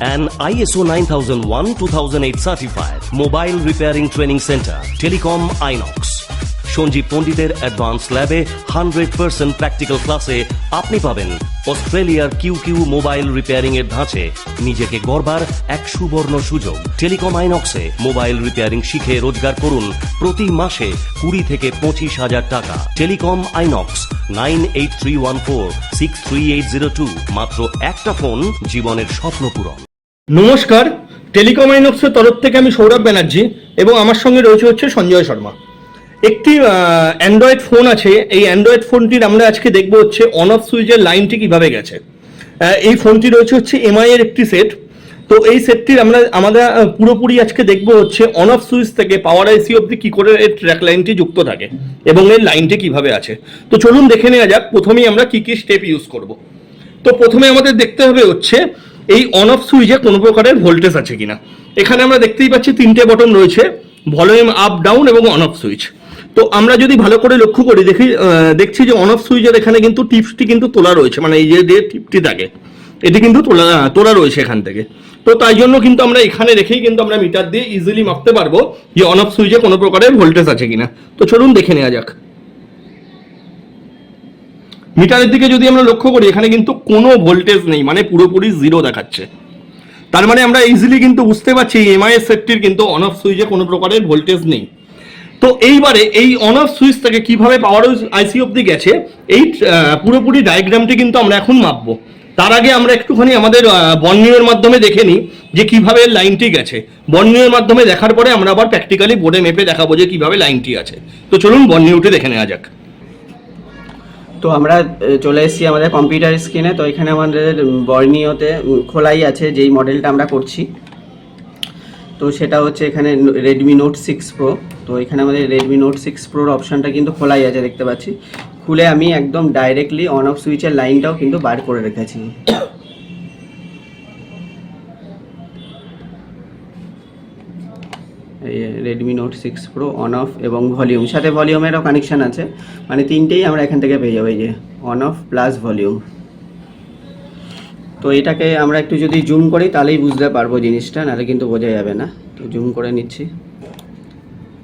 An ISO 9001-2008 certified mobile repairing training center, Telecom Inox. Sanjeev পণ্ডিতের advance ল্যাবে hundred percent practical ক্লাসে আপনি পাবেন অস্ট্রেলিয়ার কিউ কিউ মোবাইল রিপেয়ারিং এর ধাঁচে নিজেকে গড়বার এক সুবর্ণ সুযোগ। টেলিকম আইনক্সে মোবাইল রিপেয়ারিং শিখে রোজগার করুন প্রতি মাসে কুড়ি থেকে পঁচিশ হাজার টাকা। Telecom Inox nine eight three one four six three eight zero two. মাত্র একটা ফোন জীবনের স্বপ্ন পূরণ। নমস্কার, টেলিকম আইনক্সের তরফ থেকে আমি সৌরভ ব্যানার্জি এবং আমার সঙ্গে রয়েছে হচ্ছে সঞ্জয় শর্মা। একটি অ্যান্ড্রয়েড ফোন আছে। এই অ্যান্ড্রয়েড ফোনটির আমরা আজকে দেখব হচ্ছে অন অফ সুইচের লাইনটি কীভাবে গেছে। এই ফোনটি রয়েছে হচ্ছে এমআই এর একটি সেট তো এই সেটটির আমরা আমরা পুরোপুরি আজকে দেখব হচ্ছে অন অফ সুইচ থেকে পাওয়ার আইসি অবধি কি করে এর ট্র্যাক লাইনটি যুক্ত থাকে এবং এর লাইনটি কীভাবে আছে। তো চলুন দেখে নেওয়া যাক, প্রথমেই আমরা কি কি স্টেপ ইউজ করব। তো প্রথমে আমাদের দেখতে হবে হচ্ছে এই অন অফ সুইচে কোনো প্রকারের ভোল্টেজ আছে কিনা। এখানে আমরা দেখতেই পাচ্ছি তিনটে বটন রয়েছে ভলিউম আপ ডাউন এবং অন অফ সুইচ। তো আমরা যদি ভালো করে লক্ষ্য করি, দেখি দেখছি যে অন অফ সুইচের এখানে কিন্তু টিপসটি কিন্তু তোলা রয়েছে মানে এই যে টিপটি থাকে, এটি কিন্তু তোলা তোলা রয়েছে এখান থেকে। তো তাই জন্য কিন্তু আমরা এখানে রেখেই কিন্তু আমরা মিটার দিয়ে ইজিলি মাপতে পারব যে অন অফ সুইচে কোনো প্রকারের ভোল্টেজ আছে কিনা। তো চলুন দেখে নেওয়া যাক। মিটারের দিকে যদি আমরা লক্ষ্য করি, এখানে কিন্তু কোনো ভোল্টেজ নেই মানে পুরোপুরি জিরো দেখাচ্ছে। তার মানে আমরা ইজিলি কিন্তু বুঝতে পারছি এমআইএস সেটটির কিন্তু অন অফ সুইচে কোনো প্রকারের ভোল্টেজ নেই। তো এইবারে এই অন অফ সুইচ থেকে কীভাবে পাওয়ার আইসি অব্দি গেছে, এই পুরোপুরি ডায়াগ্রামটি কিন্তু আমরা এখন মাপবো। তার আগে আমরা একটুখানি আমাদের বর্ণীয়ের মাধ্যমে দেখে নিই যে কীভাবে লাইনটি গেছে। বর্ণীয়ের মাধ্যমে দেখার পরে আমরা আবার প্র্যাকটিক্যালি বোর্ডে মেপে দেখাবো যে কীভাবে লাইনটি আছে। তো চলুন বর্ণীয়টি দেখে নেওয়া যাক। তো আমরা চলে এসেছি আমাদের কম্পিউটার স্ক্রিনে তো এখানে আমাদের বর্ণীয়তে খোলাই আছে যেই মডেলটা আমরা করছি। তো সেটা হচ্ছে এখানে রেডমি নোট সিক্স প্রো তো এখানে আমাদের রেডমি নোট সিক্স প্রোর অপশানটা কিন্তু খোলাই আছে, দেখতে পাচ্ছি। খুলে আমি একদম ডাইরেক্টলি অন অফ সুইচের লাইনটাও কিন্তু বার করে রেখেছি। এই Redmi note six pro on off এবং ভলিউম সাথে ভলিউমেরও কানেকশান আছে। মানে তিনটেই আমরা এখান থেকে পেয়ে যাব, এই যে অন অফ প্লাস ভলিউম তো এটাকে আমরা একটু যদি জুম করি, তাহলেই বুঝতে পারব জিনিসটা, নাহলে কিন্তু বোঝা যাবে না। তো জুম করে নিচ্ছি।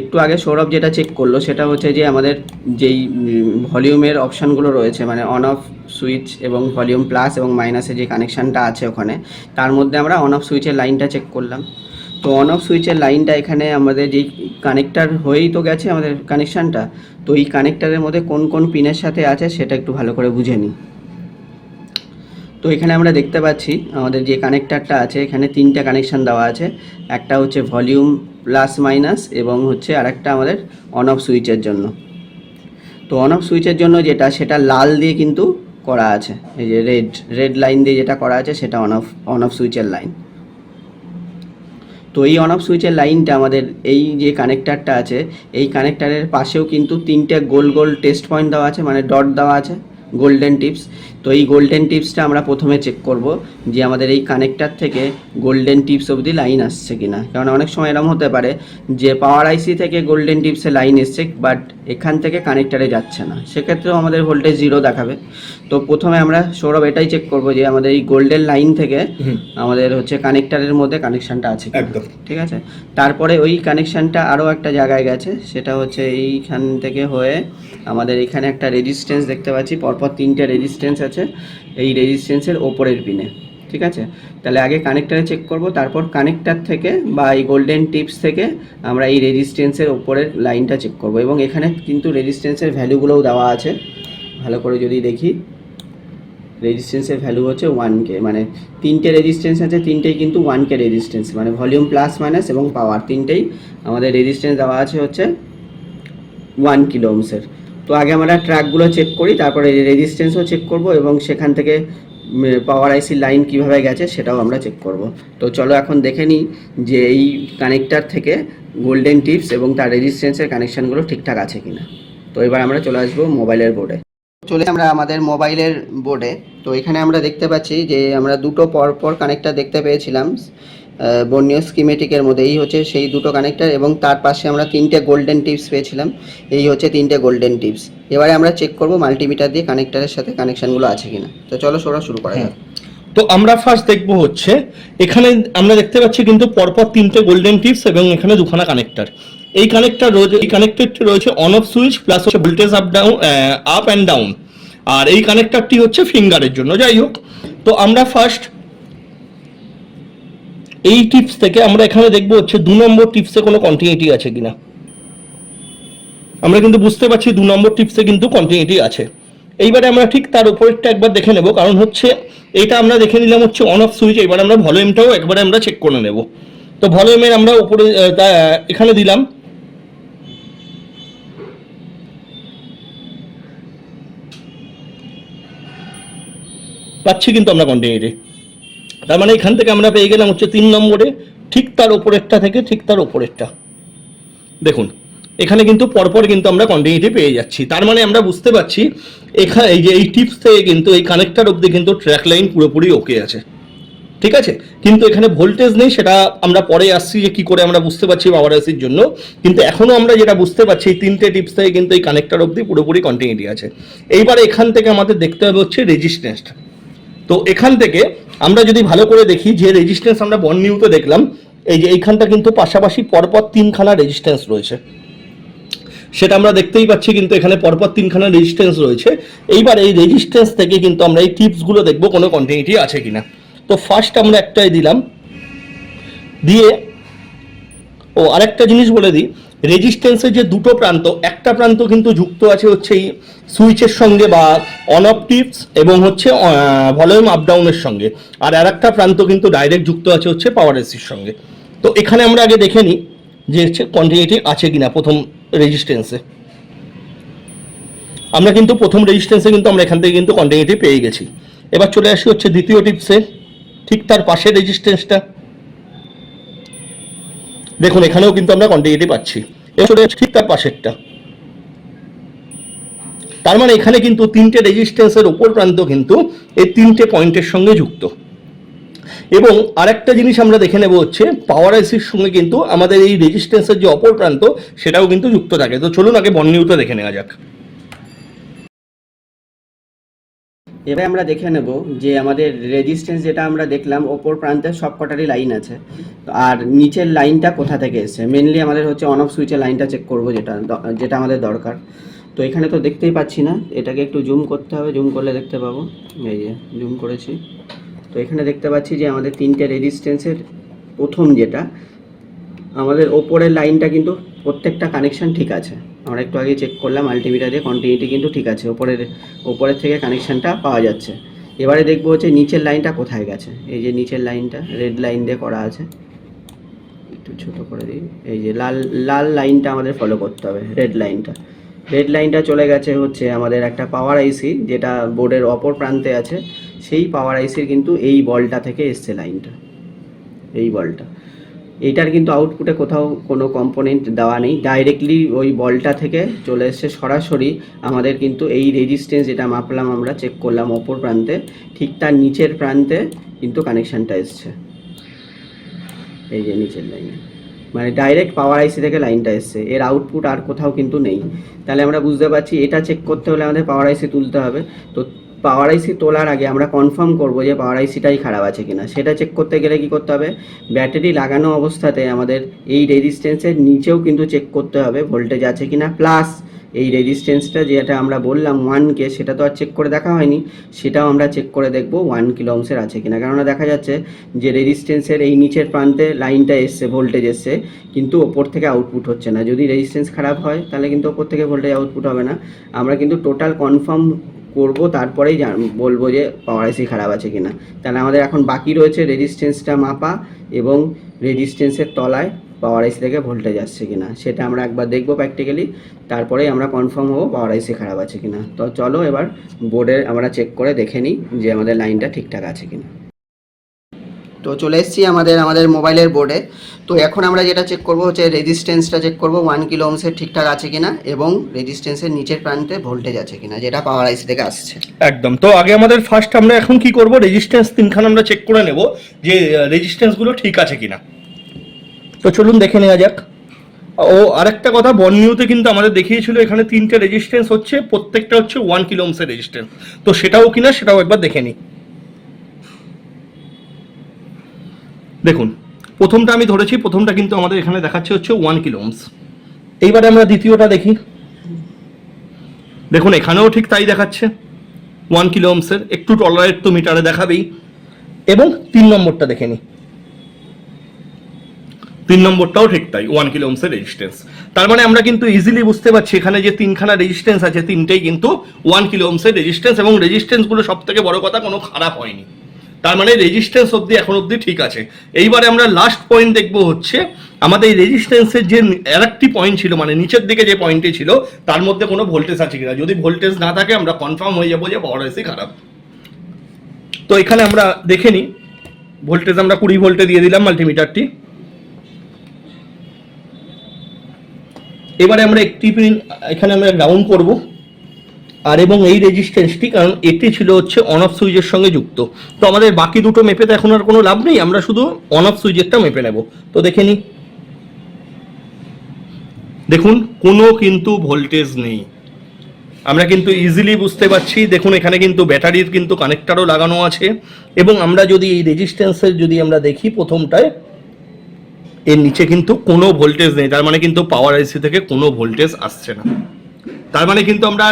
একটু আগে সৌরভ যেটা চেক করল, সেটা হচ্ছে যে আমাদের যেই ভলিউমের অপশানগুলো রয়েছে মানে অন অফ সুইচ এবং ভলিউম প্লাস এবং মাইনাসে যে কানেকশানটা আছে ওখানে, তার মধ্যে আমরা অন অফ সুইচের লাইনটা চেক করলাম। তো অন অফ সুইচের লাইনটা এখানে আমাদের যেই কানেক্টার হয়েই তো গেছে আমাদের কানেকশানটা তো এই কানেক্টারের মধ্যে কোন কোন পিনের সাথে আছে, সেটা একটু ভালো করে বুঝে নিই। তো এখানে আমরা দেখতে পাচ্ছি, আমাদের যে কানেক্টারটা আছে, এখানে তিনটা কানেকশান দেওয়া আছে। একটা হচ্ছে ভলিউম প্লাস মাইনাস এবং হচ্ছে আরেকটা আমাদের অন অফ সুইচের জন্য। তো অন অফ সুইচের জন্য যেটা, সেটা লাল দিয়ে কিন্তু করা আছে। এই যে রেড রেড লাইন দিয়ে যেটা করা আছে, সেটা অন অফ অন অফ সুইচের লাইন তো এই অন অফ সুইচের লাইনটা আমাদের, এই যে কানেক্টারটা আছে, এই কানেক্টারের পাশেও কিন্তু তিনটে গোল গোল টেস্ট পয়েন্ট দেওয়া আছে মানে ডট দেওয়া আছে। গোল্ডেন টিপস তো এই গোল্ডেন টিপসটা আমরা প্রথমে চেক করব যে আমাদের এই কানেক্টার থেকে গোল্ডেন টিপস অবধি লাইন আসছে কিনা। কারণ অনেক সময় এরকম হতে পারে যে পাওয়ার আইসি থেকে গোল্ডেন টিপসে লাইন এসছে বাট এখান থেকে কানেক্টারে যাচ্ছে না। সেক্ষেত্রেও আমাদের ভোল্টেজ জিরো দেখাবে। তো প্রথমে আমরা সৌরভ এটাই চেক করব যে আমাদের এই গোল্ডেন লাইন থেকে আমাদের হচ্ছে কানেক্টারের মধ্যে কানেকশানটা আছে একদম। ঠিক আছে? তারপরে ওই কানেকশানটা আরও একটা জায়গায় গেছে। সেটা হচ্ছে এইখান থেকে হয়ে আমাদের এখানে একটা রেজিস্ট্যান্স দেখতে পাচ্ছি। পরপর তিনটে রেজিস্ট্যান্স আছে। এই রেজিস্ট্যান্সের ওপরের পিনে ঠিক আছে? তাহলে আগে কানেক্টারে চেক করব, তারপর কানেক্টার থেকে বা এই গোল্ডেন টিপস থেকে আমরা এই রেজিস্ট্যান্সের ওপরের লাইনটা চেক করব এবং এখানে কিন্তু রেজিস্ট্যান্সের ভ্যালুগুলোও দেওয়া আছে। ভালো করে যদি দেখি রেজিস্ট্যান্সের ভ্যালু হচ্ছে ওয়ান কে মানে তিনটে রেজিস্ট্যান্স আছে, তিনটেই কিন্তু ওয়ান কে রেজিস্ট্যান্স মানে ভলিউম প্লাস মাইনাস এবং পাওয়ার তিনটেই আমাদের রেজিস্ট্যান্স দেওয়া আছে হচ্ছে ওয়ান কিলো ওমসের তো আগে আমরা ট্র্যাকগুলো চেক করি, তারপরে রেজিস্ট্যান্সও চেক করব এবং সেখান থেকে পাওয়ার আইসি লাইন কীভাবে গেছে সেটাও আমরা চেক করব। তো চলো এখন দেখে নিই যে এই কানেক্টার থেকে গোল্ডেন টিপস এবং তার রেজিস্ট্যান্সের কানেকশানগুলো ঠিকঠাক আছে কিনা। তো এবার আমরা চলে আসব মোবাইলের বোর্ডে চলে আমরা আমাদের মোবাইলের বোর্ডে তো এখানে আমরা দেখতে পাচ্ছি যে আমরা দুটো পরপর কানেক্টার দেখতে পেয়েছিলাম। বর্ণীয় স্কিমেটিকের মধ্যে। এই হচ্ছে সেই দুটো কানেক্টার এবং তার পাশে আমরা তিনটে গোল্ডেন টিপস পেয়েছিলাম। এই হচ্ছে তিনটে গোল্ডেন টিপস এবারে আমরা চেক করব মাল্টিমিটার দিয়ে কানেক্টারের সাথে কানেকশানগুলো আছে কিনা। তো চলো সোরা শুরু করা যাক। তো আমরা ফার্স্ট দেখব হচ্ছে, এখানে আমরা দেখতে পাচ্ছি কিন্তু পরপর তিনটে গোল্ডেন টিপস এবং এখানে দুখানা কানেক্টর এই কানেক্টর রয়েছে এই কানেক্টরটি রয়েছে অন অফ সুইচ প্লাস হচ্ছে voltage up down up and down আর এই কানেক্টারটি হচ্ছে ফিঙ্গারের জন্য। যাই হোক, তো আমরা ফার্স্ট এই টিপস থেকে আমরা এখানে দেখব হচ্ছে দু নম্বর টিপসে কোনো কন্টিনিউটি আছে কিনা। আমরা কিন্তু বুঝতে পারছি দু নম্বর টিপসে কিন্তু কন্টিনিউটি আছে। এইবারে আমরা ঠিক তার উপরেরটা একবার দেখে নেব, কারণ হচ্ছে এটা আমরা দেখে নিলাম হচ্ছে অন অফ সুইচ এবার আমরা ভলিউমটাও একবারে আমরা চেক করে নেব। তো ভলিউমের আমরা উপরে এখানে দিলাম। পাচ্ছি কিন্তু আমরা কন্টিনিউটি তার মানে এখান থেকে আমরা পেয়ে গেলাম হচ্ছে তিন নম্বরে, ঠিক তার ওপরেরটা থেকে ঠিক তার ওপরেরটা। দেখুন, এখানে কিন্তু পরপর কিন্তু আমরা কন্টিনিউটি পেয়ে যাচ্ছি। তার মানে আমরা বুঝতে পারছি এখানে এই যে এই টিপস থেকে কিন্তু, এই কানেক্টার অবধি কিন্তু ট্র্যাক লাইন পুরোপুরি ওকে আছে। ঠিক আছে? কিন্তু এখানে ভোল্টেজ নেই, সেটা আমরা পরে আসছি যে কি করে আমরা বুঝতে পারছি পাওয়ার এসির জন্য। কিন্তু এখনও আমরা যেটা বুঝতে পারছি, এই তিনটে টিপস থেকে কিন্তু এই কানেক্টার অবধি পুরোপুরি কন্টিনিউটি আছে। এইবার এখান থেকে আমাদের দেখতে হবে হচ্ছে রেজিস্ট্যান্সটা তো এখান থেকে আমরা যদি ভালো করে দেখি যে রেজিস্ট্যান্স আমরা বন নিউতে দেখলাম, এই যে এইখানটা কিন্তু পাশাপাশি পরপর তিনখানা রেজিস্ট্যান্স রয়েছে। সেটা আমরা দেখতেই পাচ্ছি কিন্তু এখানে পরপর তিনখানা রেজিস্ট্যান্স রয়েছে। এইবার এই রেজিস্ট্যান্স থেকে কিন্তু আমরা এই টিপসগুলো দেখব কোনো কন্টিনিউটি আছে কিনা। তো ফার্স্ট আমরা একটাই দিলাম। দিয়ে ও আরেকটা জিনিস বলে দিই রেজিস্ট্যান্সের যে দুটো প্রান্ত, একটা প্রান্ত কিন্তু যুক্ত আছে হচ্ছে এই সুইচের সঙ্গে বা অন অফ টিপস এবং হচ্ছে ভলিউম আপ ডাউনের সঙ্গে। আর আরেকটা প্রান্ত কিন্তু ডাইরেক্ট যুক্ত আছে হচ্ছে পাওয়ার এসির সঙ্গে। তো এখানে আমরা আগে দেখে নিই যে হচ্ছে কন্টিনিউটি আছে কিনা প্রথম রেজিস্ট্যান্সে আমরা কিন্তু প্রথম রেজিস্ট্যান্সে কিন্তু আমরা এখান থেকে কিন্তু কন্টিনিউটি পেয়ে গেছি। এবার চলে আসি হচ্ছে দ্বিতীয় টিপসে ঠিক তার পাশে রেজিস্ট্যান্সটা দেখুন, এখানেও কিন্তু আমরা কন্টিনিউটি পাচ্ছি। এসে ঠিক তার পাশেরটা। তার মানে এখানে কিন্তু তিনটে রেজিস্ট্যান্সের ওপর প্রান্ত কিন্তু এই তিনটে পয়েন্টের সঙ্গে যুক্ত। এবং আরেকটা জিনিস আমরা দেখে নেব হচ্ছে পাওয়ার আইসির সঙ্গে কিন্তু আমাদের এই রেজিস্ট্যান্সের যে অপর প্রান্ত, সেটাও কিন্তু যুক্ত থাকে। তো চলুন আগে বর্নিউটা দেখে নেওয়া যাক। এবার আমরা দেখে নেব যে আমাদের রেজিস্ট্যান্স যেটা আমরা দেখলাম, ওপর প্রান্তে সব কটারই লাইন আছে আর নিচের লাইনটা কোথা থেকে এসছে? মেনলি আমাদের হচ্ছে অন অফ সুইচের লাইনটা চেক করব যেটা যেটা আমাদের দরকার। তো এখানে তো দেখতেই পাচ্ছি না, এটাকে একটু জুম করতে হবে জুম করলে দেখতে পাবো। এই যে জুম করেছি। তো এখানে দেখতে পাচ্ছি যে আমাদের তিনটে রেজিস্ট্যান্সের প্রথম যেটা, আমাদের ওপরের লাইনটা কিন্তু প্রত্যেকটা কানেকশন ঠিক আছে। আমরা একটু আগে চেক করলাম আলটিমিটারে কন্টিনিউটি কিন্তু ঠিক আছে, ওপরের ওপরের থেকে কানেকশানটা পাওয়া যাচ্ছে। এবারে দেখব হচ্ছে নিচের লাইনটা কোথায় গেছে। এই যে নিচের লাইনটা রেড লাইন দিয়ে করা আছে। একটু ছোট করে দিই। এই যে লাল লাল লাইনটা আমাদের ফলো করতে হবে রেড লাইনটা রেড লাইনটা চলে গেছে হচ্ছে আমাদের একটা পাওয়ার আইসি যেটা বোর্ডের অপর প্রান্তে আছে। সেই পাওয়ার আইসির কিন্তু এই বলটা থেকে এসছে লাইনটা এই বলটা। এইটার কিন্তু আউটপুটে কোথাও কোনো কম্পোনেন্ট দেওয়া নেই। ডাইরেক্টলি ওই বলটা থেকে চলে এসছে সরাসরি। আমাদের কিন্তু এই রেজিস্ট্যান্স যেটা মাপলাম আমরা চেক করলাম অপর প্রান্তে। ঠিক তার নিচের প্রান্তে কিন্তু কানেকশানটা এসছে। এই যে নিচের লাইনে মানে ডাইরেক্ট পাওয়ার আইসি থেকে লাইনটা এসছে। এর আউটপুট আর কোথাও কিন্তু নেই। তাহলে আমরা বুঝতে পারছি, এটা চেক করতে হলে আমাদের পাওয়ার আইসি তুলতে হবে। তো পাওয়ার আইসি তোলার আগে আমরা কনফার্ম করব যে পাওয়ার আইসিটাই খারাপ আছে কিনা। সেটা চেক করতে গেলে কি করতে হবে? ব্যাটারি লাগানো অবস্থাতে আমাদের এই রেজিস্ট্যান্সের নিচেও কিন্তু চেক করতে হবে ভোল্টেজ আছে কিনা। প্লাস এই রেজিস্ট্যান্সটা যেটা আমরা বললাম ওয়ানকে সেটা তো আর চেক করে দেখা হয়নি। সেটাও আমরা চেক করে দেখব ওয়ান কিলো অংশের আছে কিনা। কেননা দেখা যাচ্ছে যে রেজিস্ট্যান্সের এই নিচের প্রান্তে লাইনটা এসছে ভোল্টেজ এসছে, কিন্তু ওপর থেকে আউটপুট হচ্ছে না। যদি রেজিস্ট্যান্স খারাপ হয়, তাহলে কিন্তু ওপর থেকে ভোল্টেজ আউটপুট হবে না। আমরা কিন্তু টোটাল কনফার্ম করব, তারপরেই বলব যে পাওয়ার আইসি খারাপ আছে কিনা। তাহলে আমাদের এখন বাকি রয়েছে রেজিস্ট্যান্সটা মাপা এবং রেজিস্ট্যান্সের তলায় পাওয়ার আইসি থেকে ভোল্টেজ আসছে কিনা। সেটা আমরা একবার দেখব প্র্যাকটিক্যালি তারপরেই আমরা কনফার্ম হব পাওয়ার আইসি খারাপ আছে কিনা। তো চলো এবার বোর্ডে আমরা চেক করে দেখে নিই যে আমাদের লাইনটা ঠিকঠাক আছে কিনা। তো চলে এসেছি আমাদের আমাদের মোবাইলের বোর্ডে তো এখন আমরা যেটা চেক করব হচ্ছে রেজিস্ট্যান্সটা চেক করব ওয়ান কিলো ওমসের ঠিকঠাক আছে কিনা এবং রেজিস্ট্যান্সের নিচের প্রান্তে ভোল্টেজ আছে কিনা, যেটা পাওয়ার আইসি থেকে আসছে। একদম। তো আগে আমাদের ফার্স্ট আমরা এখন কি করব রেজিস্ট্যান্স তিনখানা আমরা চেক করে নেব যে রেজিস্ট্যান্সগুলো ঠিক আছে কিনা। তো চলুন দেখে নেওয়া যাক। ও, আরেকটা কথা বর্নিউতে কিন্তু আমাদের দেখিয়েছিল এখানে তিনটে রেজিস্ট্যান্স হচ্ছে, প্রত্যেকটা হচ্ছে ওয়ান কিলো ওমসের রেজিস্ট্যান্স তো সেটাও কিনা, সেটাও একবার দেখে নিই। দেখুন, প্রথমটা আমি ধরেছি, প্রথমটা কিন্তু আমাদের এখানে দেখাচ্ছে হচ্ছে ওয়ান কিলো ওমস এইবারে আমরা দ্বিতীয়টা দেখি। দেখুন, এখানেও ঠিক তাই দেখাচ্ছে। ওয়ান কিলো ওমসের একটু টলারেট তো মিটারে দেখাবেই। এবং তিন নম্বরটা দেখে নিই তিন নম্বরটাও ঠিক তাই ওয়ান কিলো ওমসের রেজিস্ট্যান্স তার মানে আমরা কিন্তু ইজিলি বুঝতে পারছি এখানে যে তিনখানা রেজিস্ট্যান্স আছে, তিনটেই কিন্তু ওয়ান কিলো ওমসের রেজিস্ট্যান্স এবং রেজিস্ট্যান্সগুলো সব থেকে বড় কথা, কোনো খারাপ হয়নি। তার মানে রেজিস্ট্যান্স অবধি এখন অবধি ঠিক আছে। এইবারে আমরা লাস্ট পয়েন্ট দেখব হচ্ছে, আমাদের এই রেজিস্ট্যান্সের যে আরেকটি পয়েন্ট ছিল মানে নিচের দিকে যে পয়েন্টটি ছিল, তার মধ্যে কোনো ভোল্টেজ আছে কিনা। যদি ভোল্টেজ না থাকে, আমরা কনফার্ম হয়ে যাব যে পাওয়ার এসি খারাপ। তো এখানে আমরা দেখে নিই। ভোল্টেজ আমরা কুড়ি ভোল্টে দিয়ে দিলাম মাল্টিমিটারটি এবারে আমরা একটি পিন এখানে আমরা গ্রাউন্ড করব। আর এবং এই রেজিস্ট্যান্সটি কারণ এটি ছিল হচ্ছে অন অফ সুইচের সঙ্গে যুক্ত। তো আমাদের বাকি দুটো মেপে তো এখন আর কোনো লাভ নেই, আমরা শুধু অন অফ সুইচেরটা মেপে নেব। তো দেখে নিই দেখুন, কোনো কিন্তু ভোল্টেজ নেই। আমরা কিন্তু ইজিলি বুঝতে পারছি, দেখুন এখানে কিন্তু ব্যাটারির কিন্তু কানেক্টারও লাগানো আছে। এবং আমরা যদি এই রেজিস্ট্যান্সের যদি আমরা দেখি প্রথমটায়, এর নিচে কিন্তু কোনো ভোল্টেজ নেই, তার মানে কিন্তু পাওয়ার আইসি থেকে কোনো ভোল্টেজ আসছে না। তার মানে কিন্তু আমরা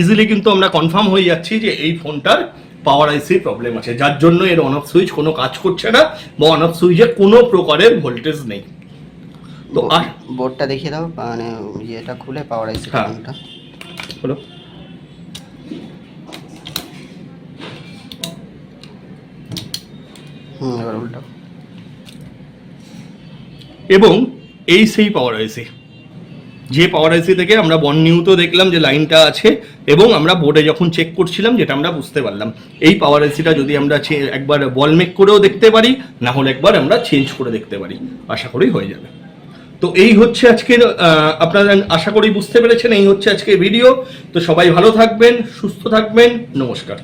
ইজিলি কিন্তু আমরা কনফার্ম হয়ে যাচ্ছি যে এই ফোনটার পাওয়ার আইসি প্রবলেম আছে। যার জন্য এর অন অফ সুইচ কোনো কাজ করছে না বা অন অফ সুইচে কোনো প্রকারের ভোল্টেজ নেই। তো আর বোর্ডটা দেখিয়ে দাও মানে ইয়েটা খুলে পাওয়ার আইসি। কানেক্টটা হলো হুম এবার উল্টো। এবং এই সেই পাওয়ার আইসি যে পাওয়ার আইসি থেকে আমরা বন নিউতেও দেখলাম যে লাইনটা আছে এবং আমরা বোর্ডে যখন চেক করছিলাম যেটা আমরা বুঝতে পারলাম। এই পাওয়ার আইসিটা যদি আমরা একবার বল মেক করেও দেখতে পারি, না হলে একবার আমরা চেঞ্জ করে দেখতে পারি। আশা করি হয়ে যাবে। তো এই হচ্ছে আজকের আপনারা আশা করি বুঝতে পেরেছেন, এই হচ্ছে আজকের ভিডিও তো সবাই ভালো থাকবেন, সুস্থ থাকবেন, নমস্কার।